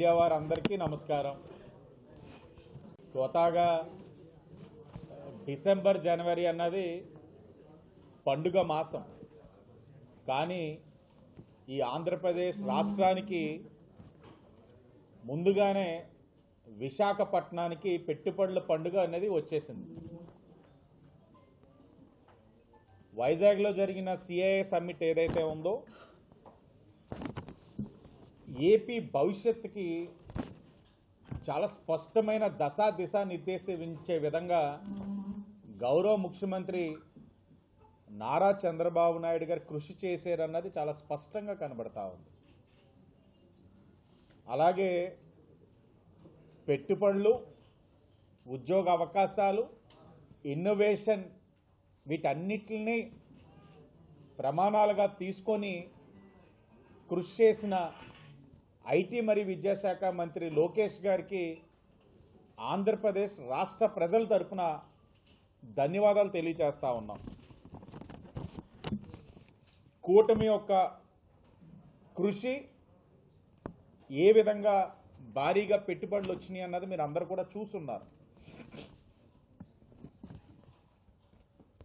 Media వారందరికీ నమస్కారం. స్వతహాగా డిసెంబర్ జనవరి అన్నది పండుగ మాసం. కానీ ఈ ఆంధ్రప్రదేశ్ రాష్ట్రానికి ముందుగానే విశాఖపట్నానికి పెట్టుబడుల పండుగ అనేది వచ్చేసింది. వైజాగ్లో జరిగిన సిఐఏ సమ్మిట్ ఏదైతే ఉందో ఏపీ భవిష్యత్తుకి చాలా స్పష్టమైన దశా దిశ నిర్దేశించే విధంగా గౌరవ ముఖ్యమంత్రి నారా చంద్రబాబు నాయుడు గారు కృషి చేశారన్నది చాలా స్పష్టంగా కనబడతా ఉంది. అలాగే పెట్టుబడులు ఉద్యోగ అవకాశాలు ఇన్నోవేషన్ వీటన్నిటిని ప్రమాణాలుగా తీసుకొని కృషి చేసిన ఐటీ మరియు విద్యాశాఖ మంత్రి లోకేష్ గారికి ఆంధ్రప్రదేశ్ రాష్ట్ర ప్రజల తరఫున ధన్యవాదాలు తెలియచేస్తా ఉన్నాం. కూటమి యొక్క కృషి ఏ విధంగా భారీగా పెట్టుబడులు వచ్చినాయి అన్నది మీరు అందరూ కూడా చూస్తున్నారు.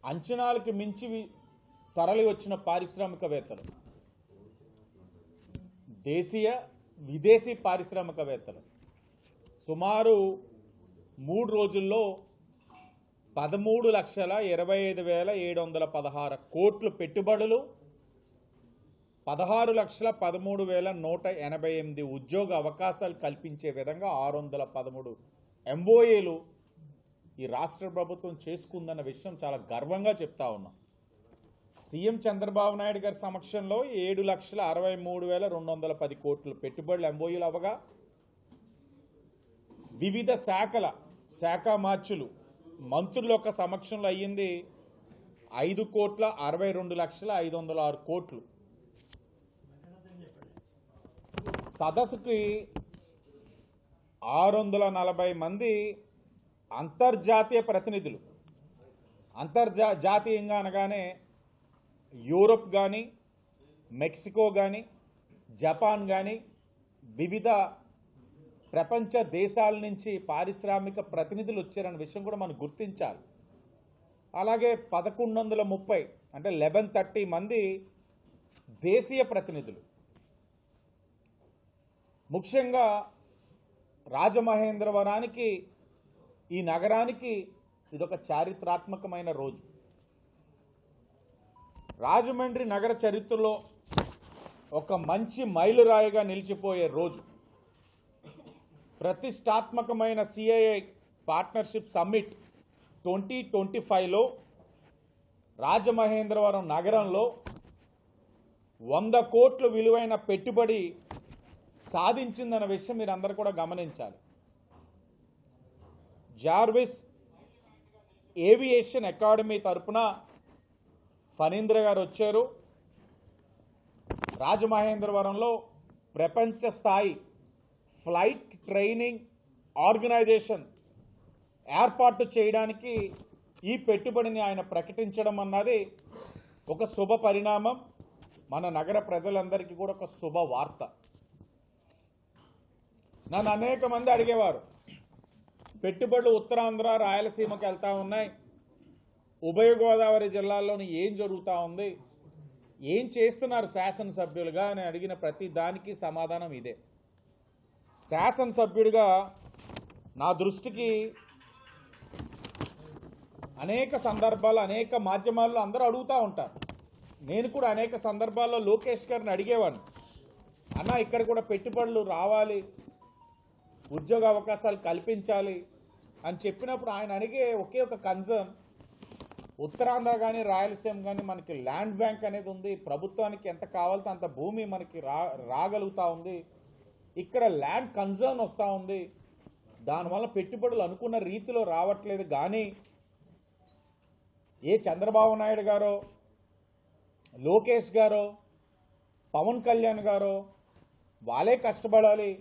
అంచనాలకు మించి తరలి వచ్చిన పారిశ్రామికవేత్తలు. దేశీయ విదేశీ పారిశ్రామికవేత్తలు. సుమారు మూడు రోజుల్లో పదమూడు లక్షల ఇరవై ఐదు వేల ఏడు వందల పదహారు కోట్లు పెట్టుబడులు పదహారు లక్షల పదమూడు వేల నూట ఎనభై ఎనిమిది ఉద్యోగ అవకాశాలు కల్పించే విధంగా ఆరు వందల పదమూడు ఎంఓఏలు ఈ రాష్ట్ర ప్రభుత్వం చేసుకుందన్న విషయం చాలా గర్వంగా చెప్తా ఉన్నాం. సీఎం చంద్రబాబు నాయుడు గారి సమక్షంలో ఏడు లక్షల అరవై మూడు వేల రెండు వందల పది కోట్లు పెట్టుబడులు ఎంబోయూలు అవ్వగా వివిధ శాఖల శాఖ మార్చులు మంత్రుల యొక్క సమక్షంలో అయ్యింది ఐదు కోట్ల అరవై రెండు లక్షల ఐదు వందల ఆరు కోట్లు. సదస్సుకి ఆరు వందల నలభై మంది అంతర్జాతీయ ప్రతినిధులు. అంతర్జా జాతీయంగా అనగానే యూరప్ కానీ మెక్సికో కానీ జపాన్ కానీ వివిధ ప్రపంచ దేశాల నుంచి పారిశ్రామిక ప్రతినిధులు వచ్చారన్న విషయం కూడా మనం గుర్తించాలి. అలాగే పదకొండు వందల ముప్పై అంటే లెవెన్ థర్టీ మంది దేశీయ ప్రతినిధులు. ముఖ్యంగా రాజమహేంద్రవరానికి ఈ నగరానికి ఇదొక చారిత్రాత్మకమైన రోజు. రాజమండ్రి నగర చరిత్రలో ఒక మంచి మైలురాయిగా నిలిచిపోయే రోజు. ప్రతిష్టాత్మకమైన CII partnership summit twenty twenty ఫైవ్లో రాజమహేంద్రవరం నగరంలో వంద కోట్ల విలువైన పెట్టుబడి సాధించిందన్న విషయం మీరు అందరూ కూడా గమనించాలి. జార్విస్ ఏవియేషన్ అకాడమీ తరపున ఫణీంద్ర గారు వచ్చారు. రాజమహేంద్రవరంలో ప్రపంచ స్థాయి ఫ్లైట్ ట్రైనింగ్ ఆర్గనైజేషన్ ఏర్పాటు చేయడానికి ఈ పెట్టుబడిని ఆయన ప్రకటించడం అన్నది ఒక శుభ పరిణామం. మన నగర ప్రజలందరికీ కూడా ఒక శుభ వార్త. నన్ను అనేక మంది అడిగేవారు పెట్టుబడులు ఉత్తరాంధ్ర రాయలసీమకి వెళ్తా ఉన్నాయి. ఉభయ గోదావరి జిల్లాల్లోని ఏం జరుగుతూ ఉంది? ఏం చేస్తున్నారు శాసనసభ్యులుగా? అని అడిగిన ప్రతి దానికి సమాధానం ఇదే. శాసనసభ్యుడిగా నా దృష్టికి అనేక సందర్భాలు అనేక మాధ్యమాల్లో అందరూ అడుగుతూ ఉంటారు. నేను కూడా అనేక సందర్భాల్లో లోకేష్ గారిని అడిగేవాడిని. అన్న ఇక్కడ కూడా పెట్టుబడులు రావాలి ఉద్యోగ అవకాశాలు కల్పించాలి అని చెప్పినప్పుడు ఆయన అడిగే ఒకే ఒక కన్సర్న్ ఉత్తరాంధ్ర కానీ రాయలసీమ కానీ మనకి ల్యాండ్ బ్యాంక్ అనేది ఉంది. ప్రభుత్వానికి ఎంత కావాలంటే అంత భూమి మనకి రా రాగలుగుతూ ఉంది. ఇక్కడ ల్యాండ్ కన్సర్న్ వస్తూ ఉంది. దానివల్ల పెట్టుబడులు అనుకున్న రీతిలో రావట్లేదు కానీ ఏ చంద్రబాబు నాయుడు గారో లోకేష్ గారో పవన్ కళ్యాణ్ గారో వాళ్ళే కష్టపడాలి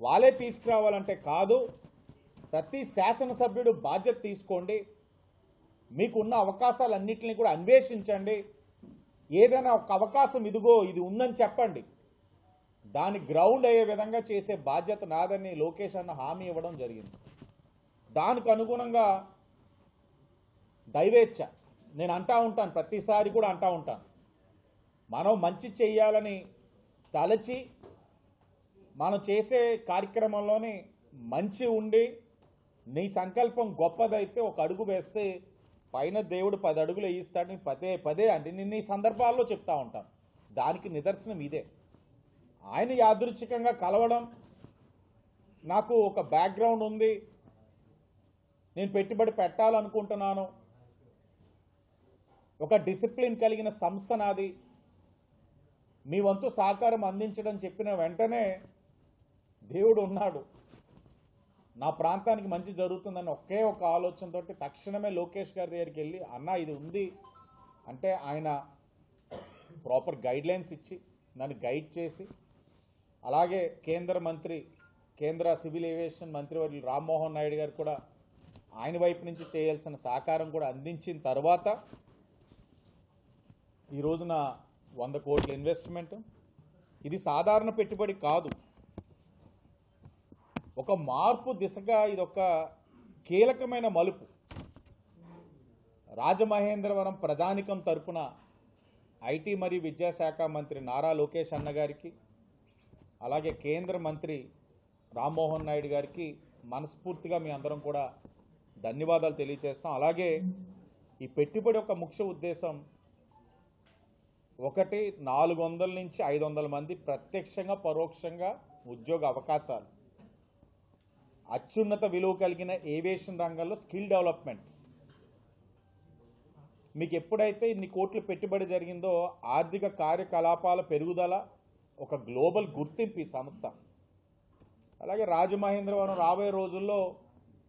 వాళ్ళే తీసుకురావాలంటే కాదు ప్రతి శాసనసభ్యుడు బాధ్యత తీసుకోండి. మీకున్న అవకాశాలన్నింటినీ కూడా అన్వేషించండి. ఏదైనా ఒక అవకాశం ఇదిగో ఇది ఉందని చెప్పండి. దాని గ్రౌండ్ అయ్యే విధంగా చేసే బాధ్యత నాదని లోకేష్ అన్న హామీ ఇవ్వడం జరిగింది. దానికి అనుగుణంగా దైవేచ్ఛ. నేను అంటా ఉంటాను ప్రతిసారి కూడా అంటా ఉంటాను. మనం మంచి చెయ్యాలని తలచి మనం చేసే కార్యక్రమంలోని మంచి ఉండి నీ సంకల్పం గొప్పదైతే ఒక అడుగు వేస్తే పైన దేవుడు పది అడుగులు వేయిస్తాడని పదే పదే అంటే నేను ఈ సందర్భాల్లో చెప్తా ఉంటాను. దానికి నిదర్శనం ఇదే. ఆయన యాదృచ్ఛికంగా కలవడం నాకు ఒక బ్యాక్గ్రౌండ్ ఉంది. నేను పెట్టుబడి పెట్టాలనుకుంటున్నాను. ఒక డిసిప్లిన్ కలిగిన సంస్థ నాది. మీ వంతు సహకారం అందించడం చెప్పిన వెంటనే దేవుడు ఉన్నాడు. నా ప్రాంతానికి మంచి జరుగుతుందని ఒకే ఒక ఆలోచనతోటి తక్షణమే లోకేష్ గారి దగ్గరికి వెళ్ళి అన్న ఇది ఉంది. అంటే ఆయన ప్రాపర్ గైడ్ లైన్స్ ఇచ్చి నన్ను గైడ్ చేసి అలాగే కేంద్ర మంత్రి కేంద్ర సివిల్ ఏవియేషన్ మంత్రివర్యులు రామ్మోహన్ నాయుడు గారు కూడా ఆయన వైపు నుంచి చేయాల్సిన సహకారం కూడా అందించిన తర్వాత ఈ రోజున వంద కోట్ల ఇన్వెస్ట్మెంట్. ఇది సాధారణ పెట్టుబడి కాదు. ఒక మార్పు దిశగా ఇది ఒక కీలకమైన మలుపు. రాజమహేంద్రవరం ప్రజానికం తరపున ఐటీ మరియు విద్యాశాఖ మంత్రి నారా లోకేష్ అన్న గారికి అలాగే కేంద్ర మంత్రి రామ్మోహన్ నాయుడు గారికి మనస్ఫూర్తిగా మీ అందరం కూడా ధన్యవాదాలు తెలియజేస్తాం. అలాగే ఈ పెట్టుబడి యొక్క ముఖ్య ఉద్దేశం ఒకటి నాలుగు వందల నుంచి ఐదు వందల మంది ప్రత్యక్షంగా పరోక్షంగా ఉద్యోగ అవకాశాలు. అత్యున్నత విలువ కలిగిన ఏవియేషన్ రంగంలో స్కిల్ డెవలప్మెంట్. మీకు ఎప్పుడైతే ఇన్ని కోట్లు పెట్టుబడి జరిగిందో ఆర్థిక కార్యకలాపాల పెరుగుదల ఒక గ్లోబల్ గుర్తింపు ఈ సంస్థ. అలాగే రాజమహేంద్రవరం రాబోయే రోజుల్లో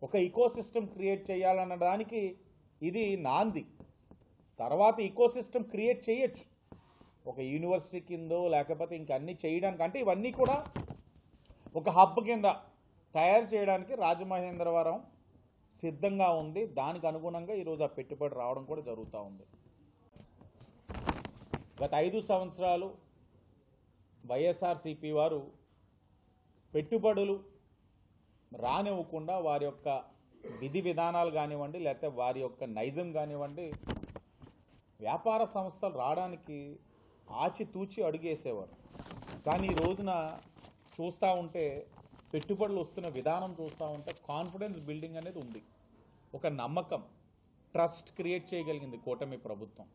ఒక ఇకోసిస్టమ్ క్రియేట్ చేయాలన్న దానికి ఇది నాంది. తర్వాత ఇకోసిస్టమ్ క్రియేట్ చేయొచ్చు. ఒక యూనివర్సిటీ కిందో లేకపోతే ఇంక అన్నీ చేయడానికి అంటే ఇవన్నీ కూడా ఒక హబ్ కింద తయారు చేయడానికి రాజమహేంద్రవరం సిద్ధంగా ఉంది. దానికి అనుగుణంగా ఈరోజు ఆ పెట్టుబడి రావడం కూడా జరుగుతూ ఉంది. గత ఐదు సంవత్సరాలు వైఎస్ఆర్సిపి వారు పెట్టుబడులు రానివ్వకుండా వారి యొక్క విధి విధానాలు కానివ్వండి లేకపోతే వారి యొక్క నైజం కానివ్వండి వ్యాపార సంస్థలు రావడానికి ఆచితూచి అడుగేసేవారు. కానీ ఈ రోజున చూస్తూ ఉంటే పెట్టుబడులు వస్తున్న విధానం చూస్తూ ఉంటే కాన్ఫిడెన్స్ బిల్డింగ్ అనేది ఉంది. ఒక నమ్మకం ట్రస్ట్ క్రియేట్ చేయగలిగింది కూటమి ప్రభుత్వం.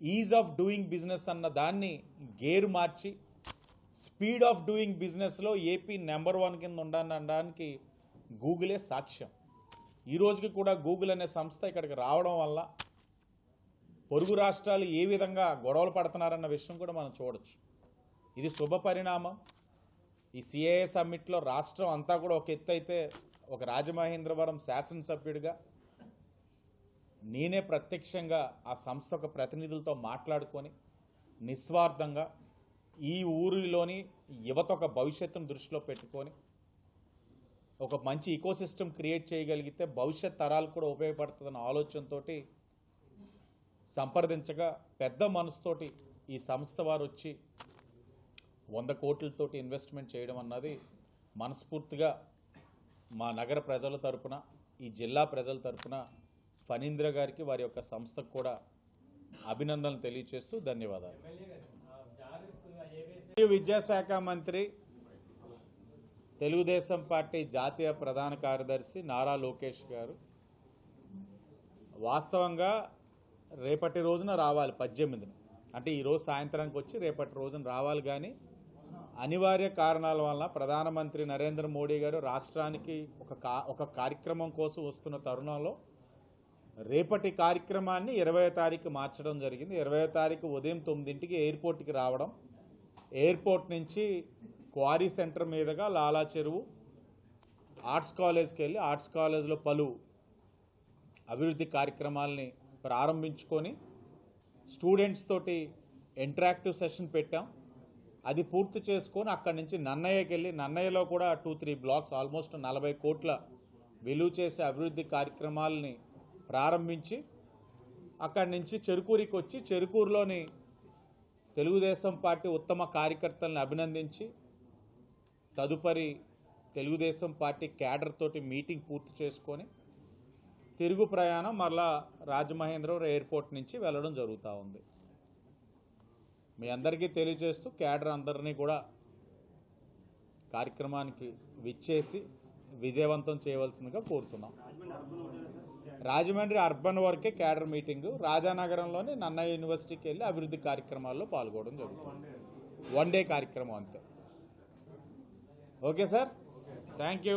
ఈజ్ ఆఫ్ డూయింగ్ బిజినెస్ అన్న దాన్ని గేరు మార్చి స్పీడ్ ఆఫ్ డూయింగ్ బిజినెస్లో ఏపీ నెంబర్ వన్ కింద ఉండడానికి గూగులే సాక్ష్యం. ఈ రోజుకి కూడా గూగుల్ అనే సంస్థ ఇక్కడికి రావడం వల్ల పొరుగు రాష్ట్రాలు ఏ విధంగా గొడవలు పడుతున్నారన్న విషయం కూడా మనం చూడొచ్చు. ఇది శుభ పరిణామం ఈ సిఏఏ సమ్మిట్లో రాష్ట్రం అంతా కూడా ఒక ఎత్తు అయితే ఒక రాజమహేంద్రవరం శాసనసభ్యుడిగా నేనే ప్రత్యక్షంగా ఆ సంస్థ ఒక ప్రతినిధులతో మాట్లాడుకొని నిస్వార్థంగా ఈ ఊరిలోని యువత ఒక భవిష్యత్తును దృష్టిలో పెట్టుకొని ఒక మంచి ఇకోసిస్టమ్ క్రియేట్ చేయగలిగితే భవిష్యత్ తరాలు కూడా ఉపయోగపడుతుందన్న ఆలోచనతో సంప్రదించగా పెద్ద మనసుతోటి ఈ సంస్థ వారు వచ్చి వంద కోట్లతోటి ఇన్వెస్ట్మెంట్ చేయడం అన్నది మనస్ఫూర్తిగా మా నగర ప్రజల తరపున ఈ జిల్లా ప్రజల తరపున ఫణీంద్ర గారికి వారి యొక్క సంస్థకు కూడా అభినందనలు తెలియజేస్తూ ధన్యవాదాలు. విద్యాశాఖ మంత్రి తెలుగుదేశం పార్టీ జాతీయ ప్రధాన కార్యదర్శి నారా లోకేష్ గారు వాస్తవంగా రేపటి రోజున రావాలి పద్దెనిమిదిన. అంటే ఈరోజు సాయంత్రానికి వచ్చి రేపటి రోజున రావాలి కానీ అనివార్య కారణాల వలన ప్రధానమంత్రి నరేంద్ర మోడీ గారు రాష్ట్రానికి ఒక కా ఒక కార్యక్రమం కోసం వస్తున్న తరుణంలో రేపటి కార్యక్రమాన్ని ఇరవై తారీఖు మార్చడం జరిగింది. ఇరవై తారీఖు ఉదయం తొమ్మిదింటికి ఎయిర్పోర్ట్కి రావడం. ఎయిర్పోర్ట్ నుంచి క్వారీ సెంటర్ మీదుగా లాలా చెరువు ఆర్ట్స్ కాలేజ్కి వెళ్ళి ఆర్ట్స్ కాలేజ్లో పలు అభివృద్ధి కార్యక్రమాలని ప్రారంభించుకొని స్టూడెంట్స్ తోటి ఇంటరాక్టివ్ సెషన్ పెట్టాం. అది పూర్తి చేసుకొని అక్కడి నుంచి నన్నయ్యకి వెళ్ళి నన్నయ్యలో కూడా టూ త్రీ బ్లాక్స్ ఆల్మోస్ట్ నలభై కోట్ల విలువ చేసే అభివృద్ధి కార్యక్రమాలని ప్రారంభించి అక్కడి నుంచి చెరుకూరికి వచ్చి చెరుకూరులోని తెలుగుదేశం పార్టీ ఉత్తమ కార్యకర్తలను అభినందించి తదుపరి తెలుగుదేశం పార్టీ క్యాడర్ తోటి మీటింగ్ పూర్తి చేసుకొని తిరుగు ప్రయాణం మరలా రాజమహేంద్రవరం ఎయిర్పోర్ట్ నుంచి వెళ్ళడం జరుగుతూ ఉంది. మీ అందరికీ తెలియజేస్తూ క్యాడర్ అందరినీ కూడా కార్యక్రమానికి విచ్చేసి విజయవంతం చేయవలసిందిగా కోరుతున్నాం. రాజమండ్రి అర్బన్ వరకే క్యాడర్ మీటింగు. రాజానగరంలోని నన్నయ్య యూనివర్సిటీకి వెళ్ళి అభివృద్ధి కార్యక్రమాల్లో పాల్గొనడం జరుగుతుంది. వన్ డే కార్యక్రమం అంతే. Okay sir? Thank you